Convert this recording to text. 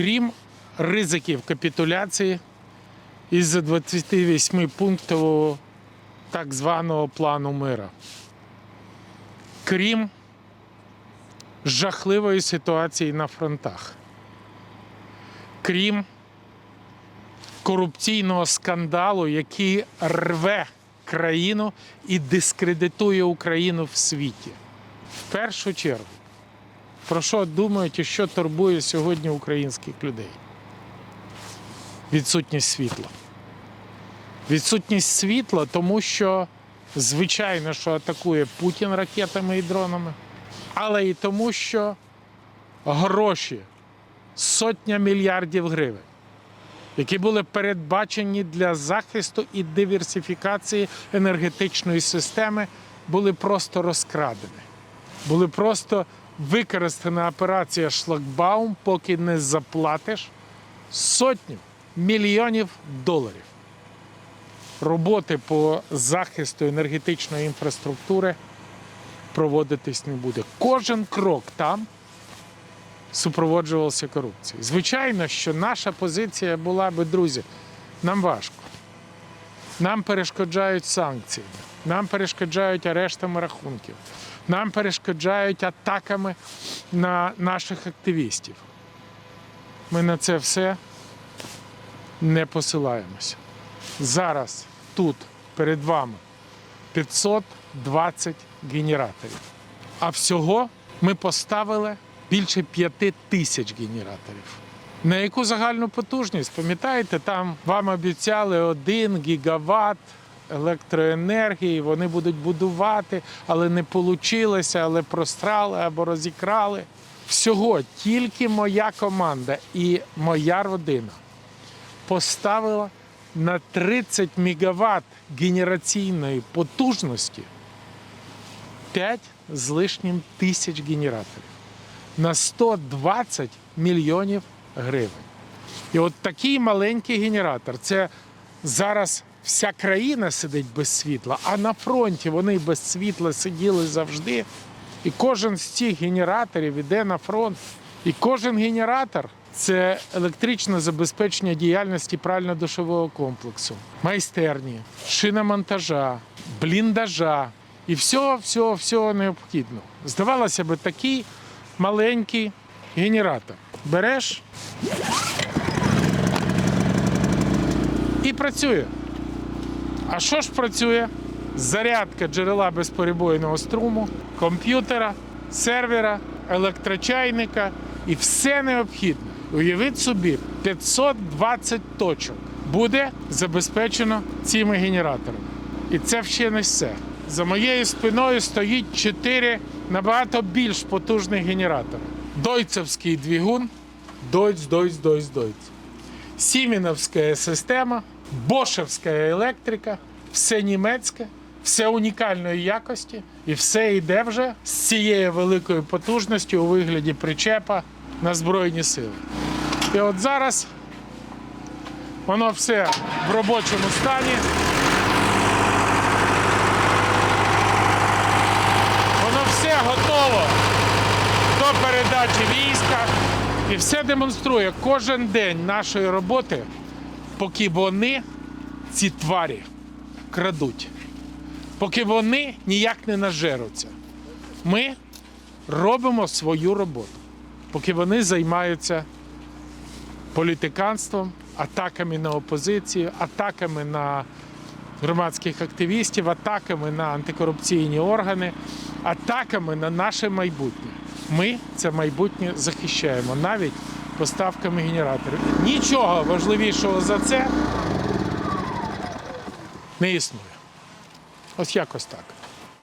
Крім ризиків капітуляції із 28 пунктів так званого плану мира. Крім жахливої ситуації на фронтах. Крім корупційного скандалу, який рве країну і дискредитує Україну в світі. В першу чергу, про що думають і що турбує сьогодні українських людей? Відсутність світла. Відсутність світла, тому що, звичайно, що атакує Путін ракетами і дронами, але і тому, що гроші сотня мільярдів гривень, які були передбачені для захисту і диверсифікації енергетичної системи, були просто розкрадені. Були просто використана операція шлагбаум, поки не заплатиш сотню мільйонів доларів. Роботи по захисту енергетичної інфраструктури проводитись не буде. Кожен крок там супроводжувався корупцією. Звичайно, що наша позиція була би, друзі, нам важко. Нам перешкоджають санкції, нам перешкоджають арештами рахунків, нам перешкоджають атаками на наших активістів. Ми на це все не посилаємося. Зараз тут перед вами 520 генераторів. А всього ми поставили більше 5 тисяч генераторів. На яку загальну потужність? Пам'ятаєте, там вам обіцяли 1 гігават електроенергії, вони будуть будувати, але не вийшло, але прострали або розікрали. Всього тільки моя команда і моя родина поставила на 30 мегаватт генераційної потужності 5 з лишнім тисяч генераторів на 120 мільйонів гривень. І от такий маленький генератор це зараз вся країна сидить без світла, а на фронті вони без світла сиділи завжди. І кожен з цих генераторів іде на фронт. І кожен генератор це електричне забезпечення діяльності прально-душового комплексу, майстерні, шиномонтажа, бліндажа і всього, всього, всього необхідного. Здавалося б, такий маленький генератор. Береш і працює. А що ж працює? Зарядка джерела безперебойного струму, комп'ютера, сервера, електрочайника і все необхідне. Уявіть собі, 520 точок буде забезпечено цими генераторами. І це ще не все. За моєю спиною стоїть 4 набагато більш потужних генератори. Дойцевський двигун, Дойц, Дойц, Дойц, Дойц. Сіменовська система, Бошевська електрика, все німецьке, все унікальної якості, і все йде вже з цією великою потужністю у вигляді причепа на Збройні сили. І от зараз воно все в робочому стані. Воно все готово до передачі війська і все демонструє кожен день нашої роботи, поки вони, ці тварі, крадуть, поки вони ніяк не нажеруться. Ми робимо свою роботу, поки вони займаються політиканством, атаками на опозицію, атаками на громадських активістів, атаками на антикорупційні органи, атаками на наше майбутнє. Ми це майбутнє захищаємо навіть поставками генераторів. Нічого важливішого за це не існує. Ось якось так.